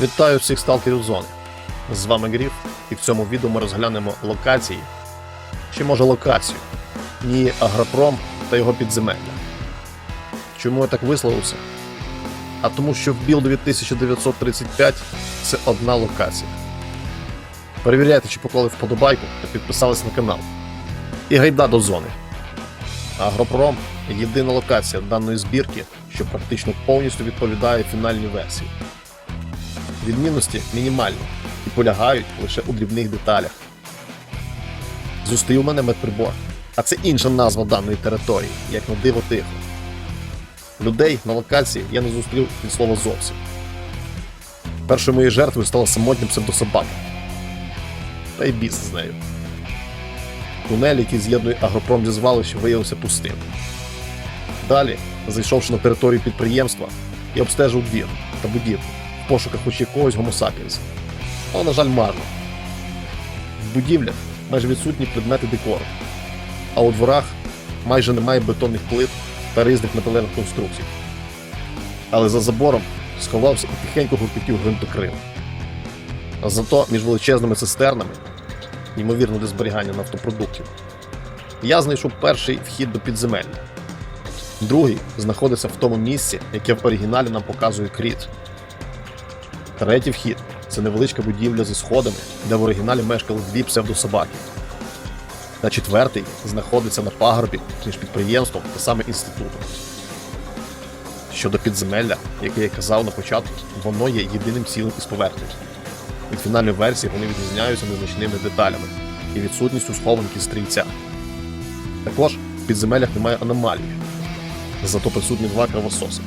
Вітаю всіх сталкерів зони. З вами Гріф, і в цьому відео ми розглянемо локації, чи може локацію, ні Агропром та його підземелля. Чому я так висловився? А тому, що в білду 1935 це одна локація. Перевіряйте, чи поклали вподобайку та підписались на канал. І гайда до зони. Агропром єдина локація даної збірки, що практично повністю відповідає фінальній версії. Відмінності мінімальні і полягають лише у дрібних деталях. Зустрів мене медприбор, а це інша назва даної території, як на диво тихо. Людей на локації я не зустрів від слова зовсім. Першою моєю жертвою стала самотня псевдособака. Та й біс з нею. Тунель, який з'єднує агропром зі звалищем, виявився пустим. Далі, зайшовши на територію підприємства, я обстежив двір та будівлю пошуках хоч якогось гомосапіенса. Але, на жаль, марно. В будівлях майже відсутні предмети декору, а у дворах майже немає бетонних плит та різних металевих конструкцій. Але за забором сховався і тихенько гуркотів гвинтокрил. А зато між величезними цистернами, ймовірно, для зберігання нафтопродуктів, я знайшов перший вхід до підземелля. Другий знаходиться в тому місці, яке в оригіналі нам показує Кріт. Третій вхід це невеличка будівля зі сходами, де в оригіналі мешкали дві псевдособаки. Та четвертий знаходиться на пагорбі між підприємством та саме інститутом. Щодо підземелля, яке я казав на початку, воно є єдиним цілим із поверхні. Від фінальної версії вони відрізняються незначними деталями і відсутністю схованки стрільця. Також в підземеллях немає аномалій, зато присутні два кровососи.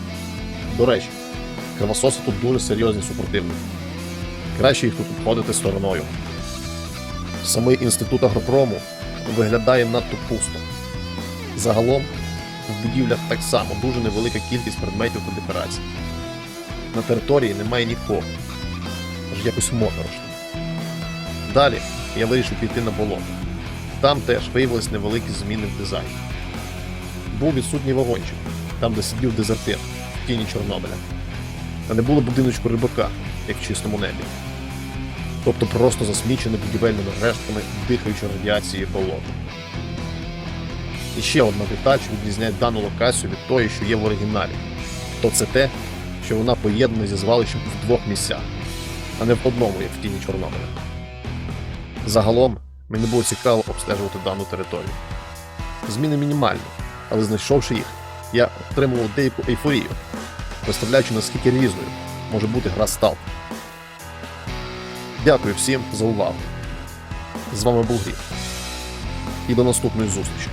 До речі, кровососи тут дуже серйозні супротивники. Краще їх тут обходити стороною. Самий інститут агропрому виглядає надто пусто. Загалом в будівлях так само дуже невелика кількість предметів та декорацій. На території немає нікого, аж якось моторошно. Далі я вирішив піти на болото. Там теж виявились невеликі зміни в дизайні. Був відсутній вагончик, там де сидів дезертир в тіні Чорнобиля. Та не було будиночку рибака, як в чистому небі. Тобто просто засмічене будівельними рештками, дихаючи радіації болото. І ще одна деталь, що відрізняє дану локацію від тої, що є в оригіналі. То це те, що вона поєднана зі звалищем в двох місцях, а не в одному, як в тіні Чорнобиля. Загалом, мені було цікаво обстежувати дану територію. Зміни мінімальні, але знайшовши їх, я отримував деяку ейфорію, представляючи наскільки різною може бути гра стал. Дякую всім за увагу. З вами був Грі. І до наступної зустрічі.